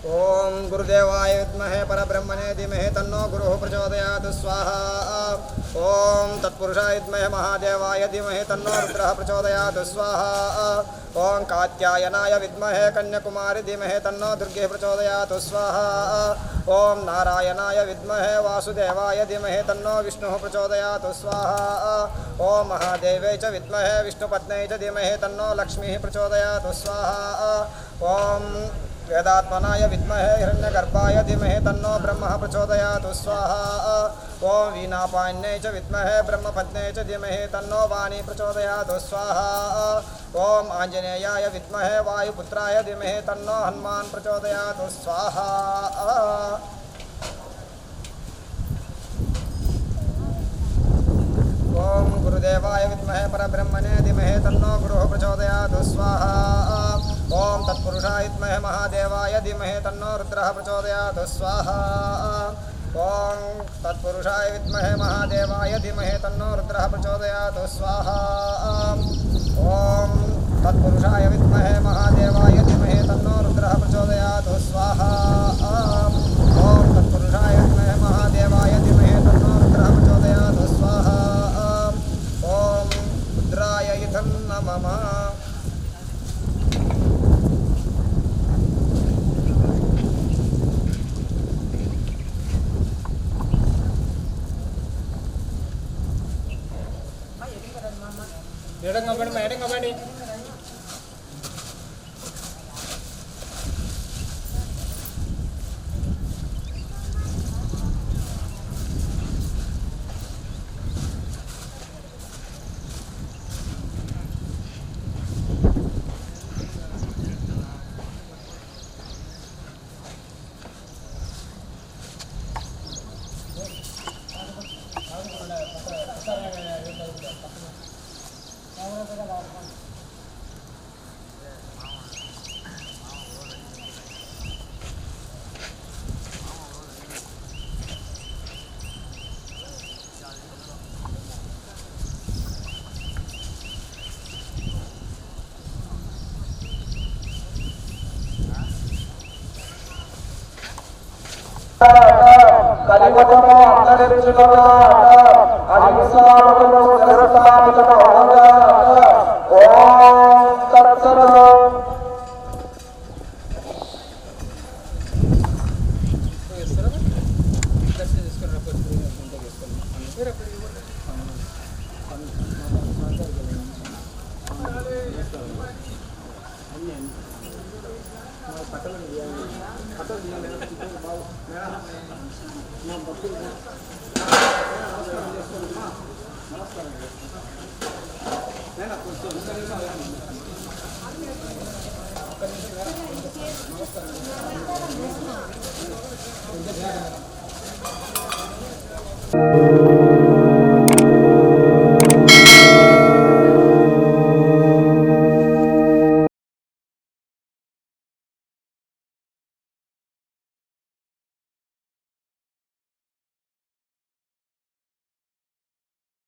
ॐ गुरुदेवाय विद्महे परब्रह्मणे धीमहि तन्नो गुरुः प्रचोदयात्, स्वाहा। ॐ तत्पुरुषाय विद्महे महादेवाय धीमहि तन्नो रुद्रः प्रचोदयात्, स्वाहा। ॐ कात्यायनाय विद्महे कन्याकुमारी धीमहि तन्नो दुर्गे प्रचोदयात्, स्वाहा। ॐ नारायणाय विद्महे वासुदेवाय धीमहि तन्नो विष्णुः प्रचोदयात्, स्वाहा। ॐ महादेवे च विद्महे विष्णुपत्न्यै च धीमहि तन्नो लक्ष्मीः प्रचोदयात्, स्वाहा। ॐ वेदात्मनाय विद्महे हिरण्यगर्भाय धीमहि तन्नो ब्रह्मः प्रचोदयात्, स्वाहा। ॐ वीणापाण्यै च विद्महे ब्रह्मपत्न्यै च धीमहि तन्नो वाणी प्रचोदयात्, स्वाहा। ॐ आञ्जनेयाय विद्महे वायुपुत्राय धीमहि तन्नो हनुमान् प्रचोदयात्, स्वाहा। ॐ गुरुदेवाय विद्महे परब्रह्मणे धीमहि तन्नो गुरुः प्रचोदयात्, स्वाहा। ॐ तत्पुरुषाय विद्महे महादेवाय धीमहे तन्नो रुद्रः प्रचोदयात्। स्वाहा। ओम तत्पुरुषाय विद्महे महादेवाय धीमहे तन्नो रुद्रः प्रचोदयात्। स्वाहा। ओम तत्पुरुषाय विद्महे महादेवाय धीमहे तन्नो रुद्रः प्रचोदयात्। स्वाहा। മേഡം കമ്പനി മേഡം കമ്പനി కలిపటము అంతరించుట అహింసాలను నిరసానికట అనగా ఓం తత్సరము నా భక్తులు నమస్కారం నమస్కారం